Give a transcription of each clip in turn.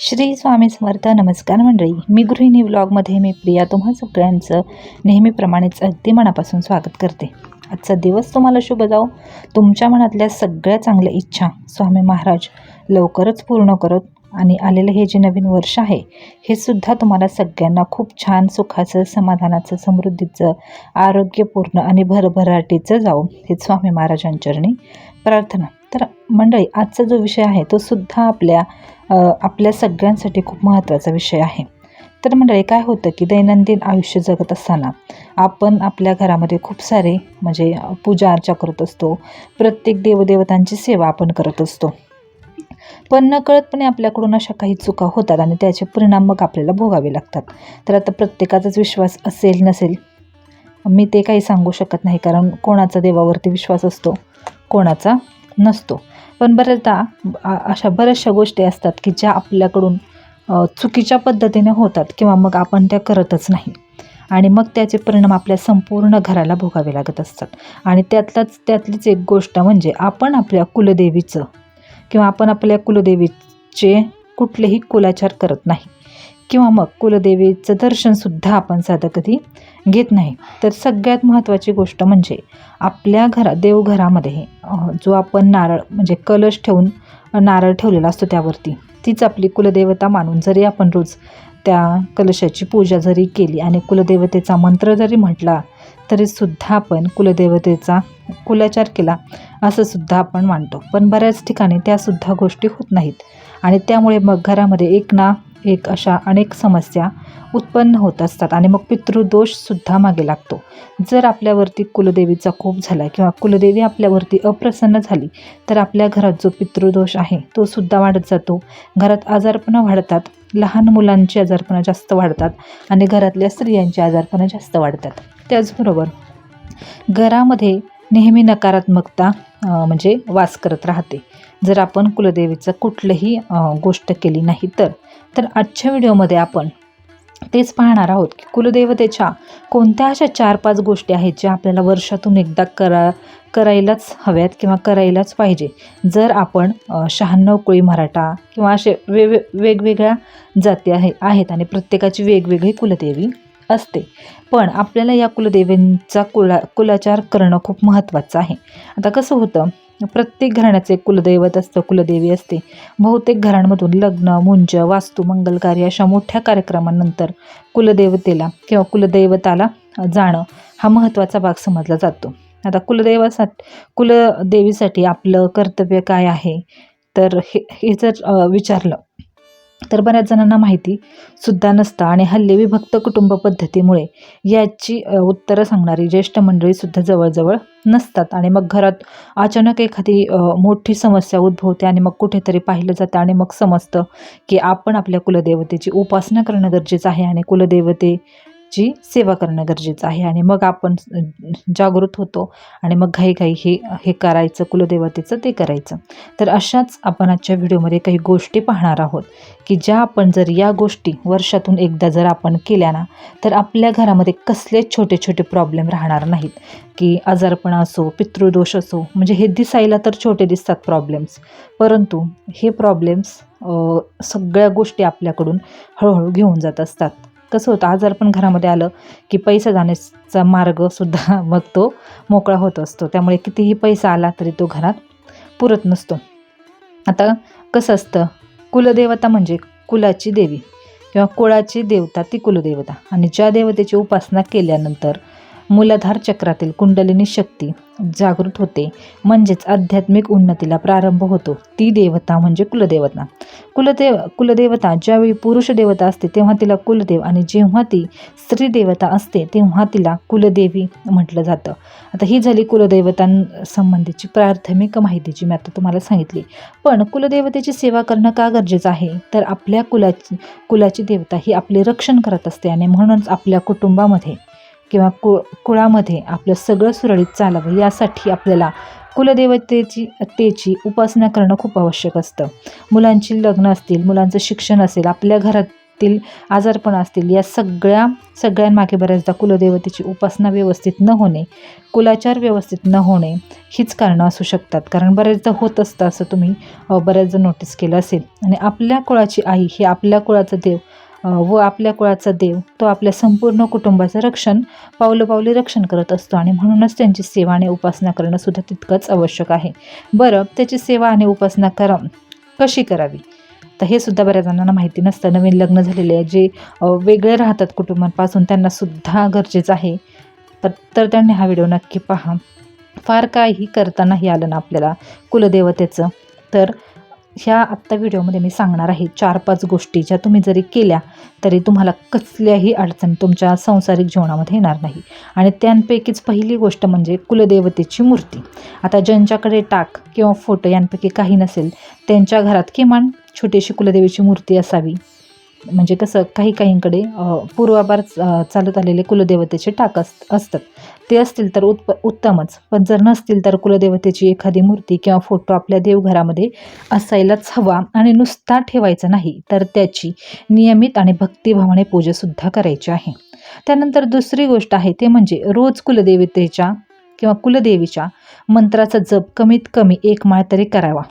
श्री स्वामी समर्थ नमस्कार मंडळी. मी गृहिणी व्लॉगमध्ये मी प्रिया. तुम्हा सगळ्यांचं नेहमीप्रमाणेच अगदी मनापासून स्वागत करते. आजचा दिवस तुम्हाला शुभ जाओ तुमच्या मनातल्या सगळ्या चांगल्या इच्छा स्वामी महाराज लवकरच पूर्ण करत आणि आलेलं हे जे नवीन वर्ष आहे हे सुद्धा तुम्हाला सगळ्यांना खूप छान सुखाचं समाधानाचं समृद्धीचं आरोग्यपूर्ण आणि भरभराटीचं जाऊ हे स्वामी महाराजांचरणी प्रार्थना. तर मंडळी आजचा जो विषय आहे तो सुद्धा आपल्या आपल्या सगळ्यांसाठी खूप महत्त्वाचा विषय आहे. तर मंडळी काय होतं की दैनंदिन आयुष्य जगत असताना आपण आपल्या घरामध्ये खूप सारे म्हणजे पूजा अर्चा करत असतो प्रत्येक देवदेवतांची सेवा आपण करत असतो. पण नकळतपणे आपल्याकडून अशा काही चुका होतात आणि त्याचे परिणाम मग आपल्याला भोगावे लागतात. तर आता प्रत्येकाचाच विश्वास असेल नसेल मी ते काही सांगू शकत नाही कारण कोणाचा देवावरती विश्वास असतो कोणाचा नसतो. पण बऱ्याचदा अशा बऱ्याचशा गोष्टी असतात की ज्या आपल्याकडून चुकीच्या पद्धतीने होतात किंवा मग आपण त्या करतच नाही. आणि मग त्याचे परिणाम आपल्या संपूर्ण घराला भोगावे लागत असतात. आणि त्यातलाच त्यातलीच एक गोष्ट म्हणजे आपण आपल्या कुलदेवीचं किंवा आपण आपल्या कुलदेवीचे कुठलेही कुलाचार करत नाही. किंवा मग कुलदेवीचं दर्शनसुद्धा आपण साधं कधी घेत नाही. तर सगळ्यात महत्त्वाची गोष्ट म्हणजे आपल्या घरा देवघरामध्ये जो आपण नारळ म्हणजे कलश ठेवून नारळ ठेवलेला असतो त्यावरती तीच आपली कुलदेवता मानून जरी आपण रोज त्या कलशाची पूजा जरी केली आणि कुलदेवतेचा मंत्र जरी म्हटला तरीसुद्धा आपण कुलदेवतेचा कुलाचार केला असं सुद्धा आपण मानतो. पण बऱ्याच ठिकाणी त्यासुद्धा गोष्टी होत नाहीत. आणि त्यामुळे मग घरामध्ये एक ना एक अशा अनेक समस्या उत्पन्न होत असतात आणि मग पितृदोषसुद्धा मागे लागतो. जर आपल्यावरती कुलदेवीचा कोप झाला किंवा कुलदेवी आपल्यावरती अप्रसन्न झाली तर आपल्या घरात जो पितृदोष आहे तो सुद्धा वाढत जातो. घरात आजारपणं वाढतात लहान मुलांची आजारपणं जास्त वाढतात आणि घरातल्या स्त्रियांची आजारपणं जास्त वाढतात. त्याचबरोबर घरामध्ये नेहमी नकारात्मकता म्हणजे वास करत राहते. जर आपण कुलदेवीचं कुठलंही गोष्ट केली नाही तर तर आजच्या व्हिडिओमध्ये आपण तेच पाहणार आहोत की कुलदेवतेच्या कोणत्या अशा चार पाच गोष्टी आहेत ज्या आपल्याला वर्षातून एकदा करा करायलाच हव्यात किंवा करायलाच पाहिजे. जर आपण शहाण्णव कुळी मराठा किंवा असे वेग वेगवेगळ्या जाती आहे आहेत आणि प्रत्येकाची वेगवेगळी कुलदेवी असते. पण आपल्याला या कुलदेवींचा कुला कुलाचार करणं खूप महत्त्वाचं आहे. आता कसं होतं प्रत्येक घराण्याचं एक कुलदैवत असतं कुलदेवी असते. बहुतेक घरांमधून लग्न मुंज वास्तू मंगल कार्य अशा मोठ्या कार्यक्रमानंतर कुलदेवतेला किंवा कुलदैवताला जाणं हा महत्त्वाचा भाग समजला जातो. आता कुलदैवासाठी कुलदेवीसाठी आपलं कर्तव्य काय आहे? तर हे हे जर विचारलं तर बऱ्याच जणांना माहिती सुद्धा नसतं आणि हल्ली विभक्त कुटुंब पद्धतीमुळे याची उत्तरं सांगणारी ज्येष्ठ मंडळीसुद्धा जवळजवळ नसतात. आणि मग घरात अचानक एखादी मोठी समस्या उद्भवते आणि मग कुठेतरी पाहिलं जातं आणि मग समजतं की आपण आपल्या कुलदेवतेची उपासना करणं गरजेचं आहे आणि कुलदेवते ची सेवा करणं गरजेचं आहे. आणि मग आपण जागृत होतो आणि मग घाईघाई हे हे करायचं कुलदेवतेचं ते करायचं. तर अशाच आपण आजच्या व्हिडिओमध्ये काही गोष्टी पाहणार आहोत की ज्या आपण जर या गोष्टी वर्षातून एकदा जर आपण केल्या ना तर आपल्या घरामध्ये कसलेच छोटे छोटे प्रॉब्लेम राहणार नाहीत. की आजारपणा असो पितृदोष असो म्हणजे हे दिसायला तर छोटे दिसतात प्रॉब्लेम्स परंतु हे प्रॉब्लेम्स सगळ्या गोष्टी आपल्याकडून हळूहळू घेऊन जात असतात. कसं होतं आजार पण घरामध्ये आलं की पैसा जाण्याचा मार्गसुद्धा मग तो मोकळा होत असतो. त्यामुळे कितीही पैसा आला तरी तो घरात पुरत नसतो. आता कसं असतं कुलदेवता म्हणजे कुलाची देवी किंवा कुळाची देवता ती कुलदेवता. आणि ज्या देवतेची उपासना केल्यानंतर मूलाधार चक्रातील कुंडलिनी शक्ती जागृत होते. म्हणजेच आध्यात्मिक उन्नतीला प्रारंभ होतो. ती देवता म्हणजे कुलदेवता. कुलदेव कुलदेवता ज्यावेळी पुरुष देवता असते तेव्हा तिला कुलदेव आणि जेव्हा ती स्त्री देवता असते तेव्हा तिला कुलदेवी म्हटलं जातं. आता ही झाली कुलदेवतांसंबंधीची प्राथमिक माहिती जी मी आता तुम्हाला सांगितली. पण कुलदेवतेची सेवा करणं का गरजेचं आहे? तर आपल्या कुलाची कुलाची देवता ही आपले रक्षण करत असते आणि म्हणूनच आपल्या कुटुंबामध्ये किंवा कु कुळामध्ये आपलं सगळं सुरळीत चालावं यासाठी आपल्याला कुलदेवतेची तेची उपासना करणं खूप आवश्यक असतं. मुलांची लग्न असतील मुलांचं शिक्षण असेल आपल्या घरात घरातील आजारपण असतील या सगळ्या सगळ्यांमागे बऱ्याचदा कुलदेवतेची उपासना व्यवस्थित न होणे कुलाचार व्यवस्थित न होणे हीच कारणं असू शकतात. कारण बऱ्याचदा होत असतं असं तुम्ही बऱ्याचदा नोटीस केलं असेल. आणि आपल्या कुळाची आई ही आपल्या कुळाचा देव व आपल्या कुळाचा देव तो आपल्या संपूर्ण कुटुंबाचं रक्षण पावलोपावली रक्षण करत असतो आणि म्हणूनच त्यांची सेवा आणि उपासना करणं सुद्धा तितकंच आवश्यक आहे. बरं त्याची सेवा आणि उपासना करा कशी करावी? तर हे सुद्धा बऱ्याच जणांना माहिती नसतं. नवीन लग्न झालेले आहे जे वेगळे राहतात कुटुंबांपासून त्यांना सुद्धा गरजेचं आहे. तर तर त्यांनी हा व्हिडिओ नक्की पहा. फार काही करतानाही आलं ना आपल्याला कुलदेवतेचं. तर ह्या आत्ता व्हिडिओमध्ये मी सांगणार आहे चार पाच गोष्टी ज्या तुम्ही जरी केल्या तरी तुम्हाला कसल्याही अडचण तुमच्या संसारिक जीवनामध्ये येणार नाही. आणि त्यांपैकीच पहिली गोष्ट म्हणजे कुलदेवतेची मूर्ती. आता ज्यांच्याकडे टाक किंवा फोटो यांपैकी काही नसेल त्यांच्या घरात किमान छोटीशी कुलदेवीची मूर्ती असावी. म्हणजे कसं काही काहींकडे पूर्वापार चालत आलेले कुलदेवतेचे टाक अस असतात. ते असतील तर उत्प उत्तमच. पण जर नसतील तर कुलदेवतेची एखादी मूर्ती किंवा फोटो आपल्या देवघरामध्ये असायलाच हवा आणि नुसता ठेवायचा नाही तर त्याची नियमित आणि भक्तिभावाने पूजासुद्धा करायची आहे. त्यानंतर दुसरी गोष्ट आहे ते म्हणजे रोज कुलदेवतेच्या किंवा कुलदेवीच्या मंत्राचा जप कमीत कमी एक माळ तरी करावा.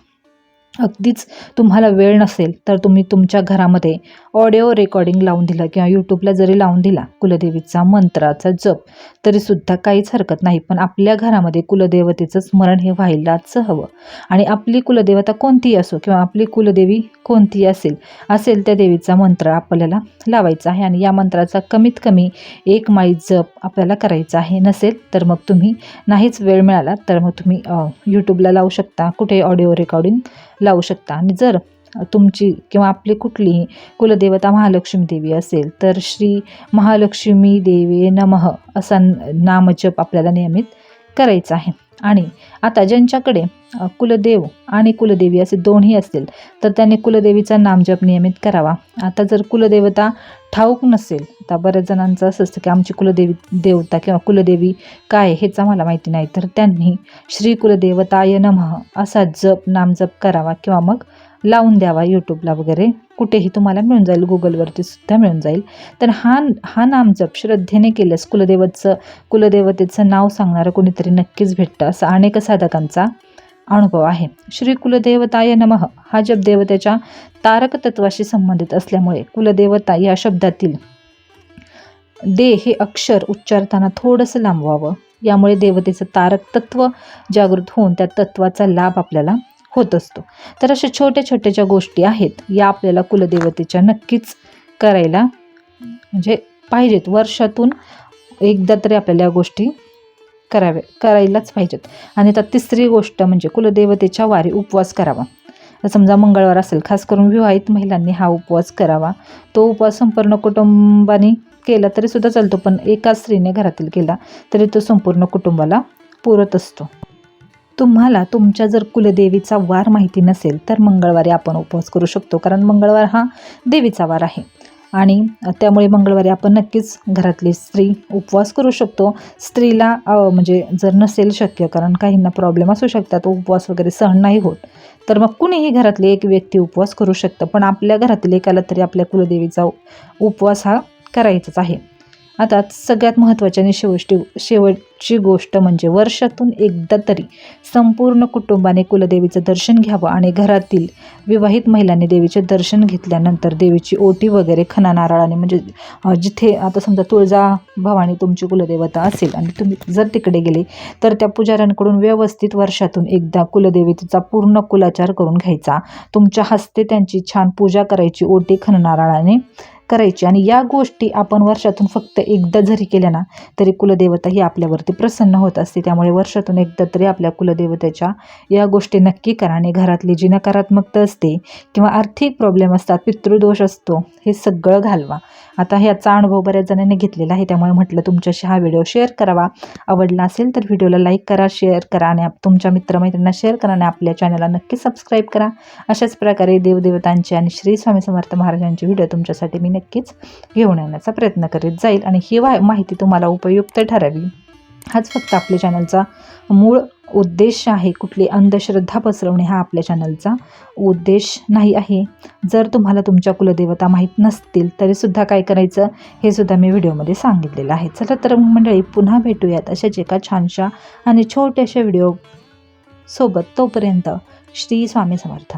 अगदीच तुम्हाला वेळ नसेल तर तुम्ही तुमच्या घरामध्ये ऑडिओ रेकॉर्डिंग लावून दिलं किंवा यूट्यूबला जरी लावून दिला कुलदेवीचा मंत्राचा जप तरीसुद्धा काहीच हरकत नाही. पण आपल्या घरामध्ये कुलदेवतेचं स्मरण हे व्हायलाच हवं. आणि आपली कुलदेवता कोणतीही असो किंवा आपली कुलदेवी कोणतीही असेल असेल त्या देवीचा मंत्र आपल्याला लावायचा आहे. आणि या मंत्राचा कमीत कमी एक माळी जप आपल्याला करायचा आहे. नसेल तर मग तुम्ही नाहीच वेळ मिळाला तर मग तुम्ही यूट्यूबला लावू शकता. कुठे ऑडिओ रेकॉर्डिंग लावू शकता. आणि जर तुमची किंवा आपली कुठलीही कुलदेवता महालक्ष्मी देवी असेल तर श्री महालक्ष्मी देवी नमः असा नामजप आपल्याला नियमित करायचा आहे. आणि आता ज्यांच्याकडे कुलदेव आणि कुलदेवी असे दोन्ही असतील तर त्यांनी कुलदेवीचा नामजप नियमित करावा. आता जर कुलदेवता ठाऊक नसेल आता बऱ्याच जणांचं असं असतं की आमची कुलदेवी देवता किंवा कुलदेवी काय आहे हेच आम्हाला माहिती नाही तर त्यांनी श्री कुलदेवताय नमः असा जप नामजप करावा किंवा मग लावून द्यावा यूट्यूबला वगैरे. कुठेही तुम्हाला मिळून जाईल गुगलवरती सुद्धा मिळून जाईल. तर हा हा नामजप श्रद्धेने केल्यास कुलदेवतचं कुलदेवतेचं नाव सांगणारं कोणीतरी नक्कीच भेटतं. असं अनेक साधकांचा अनुभव आहे. श्री कुलदेवताय नमः. हा जप देवतेच्या तारक तत्वाशी संबंधित असल्यामुळे कुलदेवता या शब्दातील दे हे अक्षर उच्चारताना थोडंसं लांबवावं. यामुळे देवतेचं तारक तत्व जागृत होऊन त्या तत्वाचा लाभ आपल्याला होत असतो. तर अशा छोट्या छोट्या ज्या गोष्टी आहेत या आपल्याला कुलदेवतेच्या नक्कीच करायला म्हणजे पाहिजेत. वर्षातून एकदा तरी आपल्याला या गोष्टी करावे करायलाच पाहिजेत. आणि त्यात तिसरी गोष्ट म्हणजे कुलदेवतेच्या वारी उपवास करावा. तर समजा मंगळवार असेल खास करून विवाहित महिलांनी हा उपवास करावा. तो उपवास संपूर्ण कुटुंबाने केला तरी सुद्धा चालतो पण एका स्त्रीने घरातील केला तरी तो संपूर्ण कुटुंबाला पुरत असतो. तुम्हाला तुमच्या जर कुलदेवीचा वार माहिती नसेल तर मंगळवारी आपण उपवास करू शकतो कारण मंगळवार हा देवीचा वार आहे. आणि त्यामुळे मंगळवारी आपण नक्कीच घरातली स्त्री उपवास करू शकतो. स्त्रीला म्हणजे जर नसेल शक्य कारण काहींना प्रॉब्लेम असू शकतात उपवास वगैरे सहन नाही होत तर मग कुणीही घरातली एक व्यक्ती उपवास करू शकतं. पण आपल्या घरातील एकाला तरी आपल्या कुलदेवीचा उपवास हा करायचाच आहे. आता सगळ्यात महत्त्वाची आणि शेवटी शेवटची गोष्ट म्हणजे वर्षातून एकदा तरी संपूर्ण कुटुंबाने कुलदेवीचं दर्शन घ्यावं आणि घरातील विवाहित महिलांनी देवीचे दर्शन घेतल्यानंतर देवीची ओटी वगैरे खना नारळाने. म्हणजे जिथे आता समजा तुळजा भवानी तुमची कुलदेवता असेल आणि तुम्ही जर तिकडे गेले तर त्या पुजाऱ्यांकडून व्यवस्थित वर्षातून एकदा कुलदेवतेचा पूर्ण कुलाचार करून घ्यायचा. तुमच्या हस्ते त्यांची छान पूजा करायची ओटी खन नारळाने. करायची. आणि या गोष्टी आपण वर्षातून फक्त एकदा जरी केल्या ना तरी कुलदेवता ही आपल्यावरती प्रसन्न होत असते. त्यामुळे वर्षातून एकदा तरी आपल्या कुलदेवतेच्या या गोष्टी नक्की करा. आणि घरातली जी नकारात्मकता असते किंवा आर्थिक प्रॉब्लेम असतात पितृदोष असतो हे सगळं घालवा. आता ह्याचा अनुभव बऱ्याच जणांनी घेतलेला आहे. त्यामुळे म्हटलं तुमच्याशी हा व्हिडिओ शेअर करावा. आवडला असेल तर व्हिडिओला लाईक करा शेअर करा आणि तुमच्या मित्रमैत्रिणींना शेअर करा आणि आपल्या चॅनलला नक्की सबस्क्राईब करा. अशाच प्रकारे देवदेवतांचे आणि श्री स्वामी समर्थ महाराजांचे व्हिडिओ तुमच्यासाठी मी नक्कीच घेऊन येण्याचा प्रयत्न करीत जाईल. आणि ही वा माहिती तुम्हाला उपयुक्त ठरावी. हाच फक्त आपल्या चॅनलचा मूळ उद्देश आहे. कुठली अंधश्रद्धा पसरवणे हा आपल्या चॅनलचा उद्देश नाही आहे. जर तुम्हाला तुमच्या कुलदेवता माहीत नसतील तरीसुद्धा काय करायचं? हे सुद्धा मी व्हिडिओमध्ये सांगितलेलं आहे. चला तर मंडळी पुन्हा भेटूयात अशाच एका छानशा आणि छोट्याशा व्हिडिओ सोबत. तोपर्यंत श्री स्वामी समर्थ.